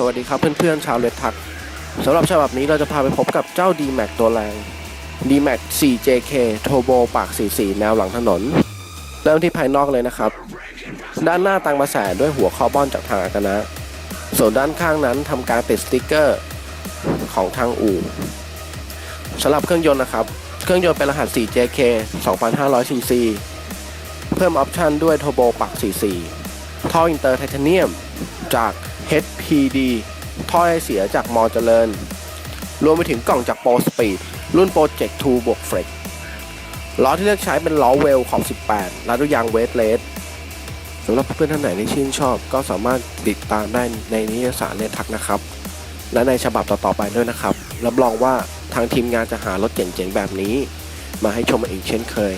สวัสดีครับเพื่อนๆชาวเลดทักสำหรับฉบับนี้เราจะพาไปพบกับเจ้า D-Max ตัวแรง D-Max 4JK Turbo ปาก 44 แนวหลังถนน เริ่มที่ภายนอกเลยนะครับ ด้านหน้าตังมาแสด้วยหัวคาร์บอนจากทางอากนะ ส่วนด้านข้างนั้นทำการติดสติกเกอร์ของทางอู่สำหรับเครื่องยนต์นะครับ เครื่องยนต์เป็นรหัส 4JK 2,500cc เพิ่มออปชันด้วย Turbo ปาก 44 ท่ออินเตอร์ไทเทเนียมจาก HPD ท่อไอเสียจากมอเจริญ รวมไปถึงกล่องจาก Pro Speed รุ่น Project 2บวก Flex ล้อที่เลือกใช้เป็นล้อเวลของ18 และด้วยางเวทเลสสำหรับเพื่อนท่านไหนที่ชื่นชอบ ก็สามารถติดตามได้ในนิยสารเลทักนะครับ และในฉบับต่อๆไปด้วยนะครับ รับรองว่าทางทีมงานจะหารถเจ๋งๆแบบนี้ มาให้ชมอีกเช่นเคย